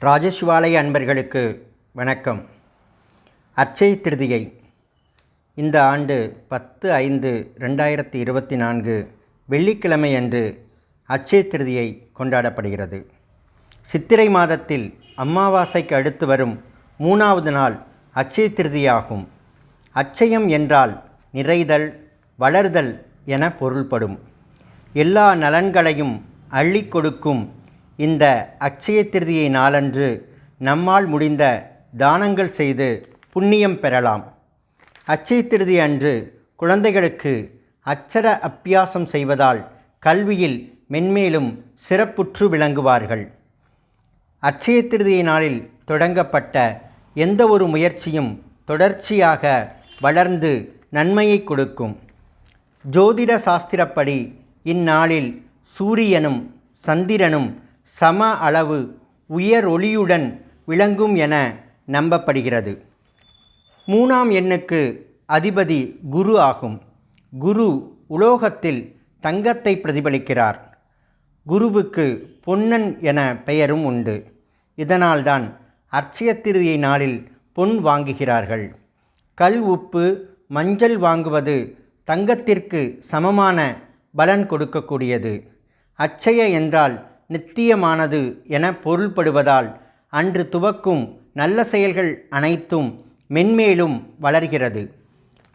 ராஜேஷ்வாலய அன்பர்களுக்கு வணக்கம். அச்சய திருதியை. இந்த ஆண்டு பத்து ஐந்து ரெண்டாயிரத்தி இருபத்தி நான்கு வெள்ளிக்கிழமை அன்று அச்சய திருதியை கொண்டாடப்படுகிறது. சித்திரை மாதத்தில் அமாவாசைக்கு அடுத்து வரும் மூணாவது நாள் அச்சய திருதியாகும். அச்சயம் என்றால் நிறைதல் வளர்தல் என பொருள்படும். எல்லா நலன்களையும் அள்ளி கொடுக்கும் இந்த அட்சய திருதியை நாளன்று நம்மால் முடிந்த தானங்கள் செய்து புண்ணியம் பெறலாம். அச்சய திருதி அன்று குழந்தைகளுக்கு அச்சர அப்பியாசம் செய்வதால் கல்வியில் மென்மேலும் சிறப்புற்று விளங்குவார்கள். அட்சய திருதியை நாளில் தொடங்கப்பட்ட எந்த ஒரு முயற்சியும் தொடர்ச்சியாக வளர்ந்து நன்மையை கொடுக்கும். ஜோதிட சாஸ்திரப்படி இந்நாளில் சூரியனும் சந்திரனும் சம அளவு உயர் ஒளியுடன் விளங்கும் என நம்பப்படுகிறது. மூணாம் எண்ணுக்கு அதிபதி குரு ஆகும். குரு உலோகத்தில் தங்கத்தை பிரதிபலிக்கிறார். குருவுக்கு பொன்னன் என பெயரும் உண்டு. இதனால்தான் அர்ச்சய திருதியை நாளில் பொன் வாங்குகிறார்கள். கல் உப்பு மஞ்சள் வாங்குவது தங்கத்திற்கு சமமான பலன் கொடுக்கக்கூடியது. அச்சய என்றால் நித்தியமானது என பொருள்படுவதால் அன்று துவக்கும் நல்ல செயல்கள் அனைத்தும் மென்மேலும் வளர்கிறது.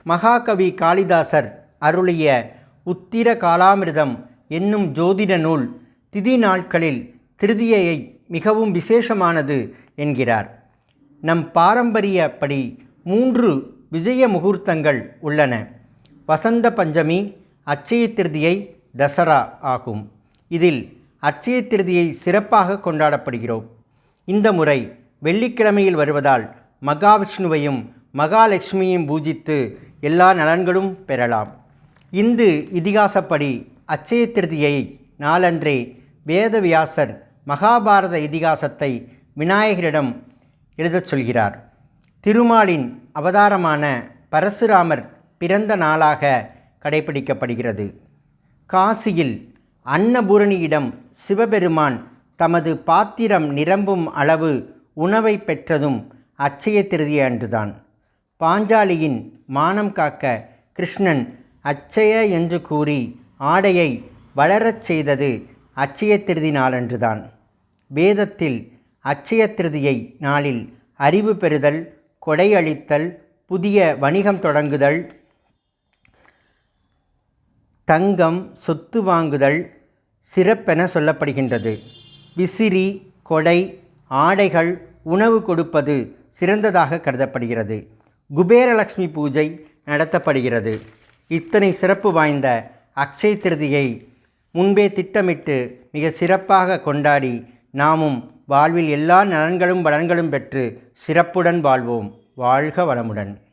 மகாகவி காளிதாசர் அருளிய உத்திர காலாமிர்தம் என்னும் ஜோதிட நூல் திதி நாட்களில் திருதியையை மிகவும் விசேஷமானது என்கிறார். நம் பாரம்பரியப்படி மூன்று விஜய முகூர்த்தங்கள் உள்ளன. வசந்த பஞ்சமி அச்சய திருதியை தசரா ஆகும். இதில் அட்சய திருதியை சிறப்பாக கொண்டாடப்படுகிறோம். இந்த முறை வெள்ளிக்கிழமையில் வருவதால் மகாவிஷ்ணுவையும் மகாலட்சுமியையும் பூஜித்து எல்லா நலன்களும் பெறலாம். இந்து இதிகாசப்படி அச்சய திருதியை நாளன்றே வேதவியாசர் மகாபாரத இதிகாசத்தை விநாயகரிடம் எழுதச் சொல்கிறார். திருமாலின் அவதாரமான பரசுராமர் பிறந்த நாளாக கடைபிடிக்கப்படுகிறது. காசியில் அன்னபூரணியிடம் சிவபெருமான் தமது பாத்திரம் நிரம்பும் அளவு உணவை பெற்றதும் அச்சய திருதி அன்றுதான். பாஞ்சாலியின் மானம் காக்க கிருஷ்ணன் அச்சய என்று கூறி ஆடையை வளரச் செய்தது அச்சய திருதி நாளன்றுதான். வேதத்தில் அச்சய திருதியை நாளில் அறிவு பெறுதல் கொடையளித்தல் புதிய வணிகம் தொடங்குதல் தங்கம் சொத்து வாங்குதல் சிறப்பென சொல்லப்படுகின்றது. விசிறி கொடை ஆடைகள் உணவு கொடுப்பது சிறந்ததாக கருதப்படுகிறது. குபேரலக்ஷ்மி பூஜை நடத்தப்படுகிறது. இத்தனை சிறப்பு வாய்ந்த அக்ஷய திருதியை முன்பே திட்டமிட்டு மிக சிறப்பாக கொண்டாடி நாமும் வாழ்வில் எல்லா நலன்களும் வளன்களும் பெற்று சிறப்புடன் வாழ்வோம். வாழ்க வளமுடன்.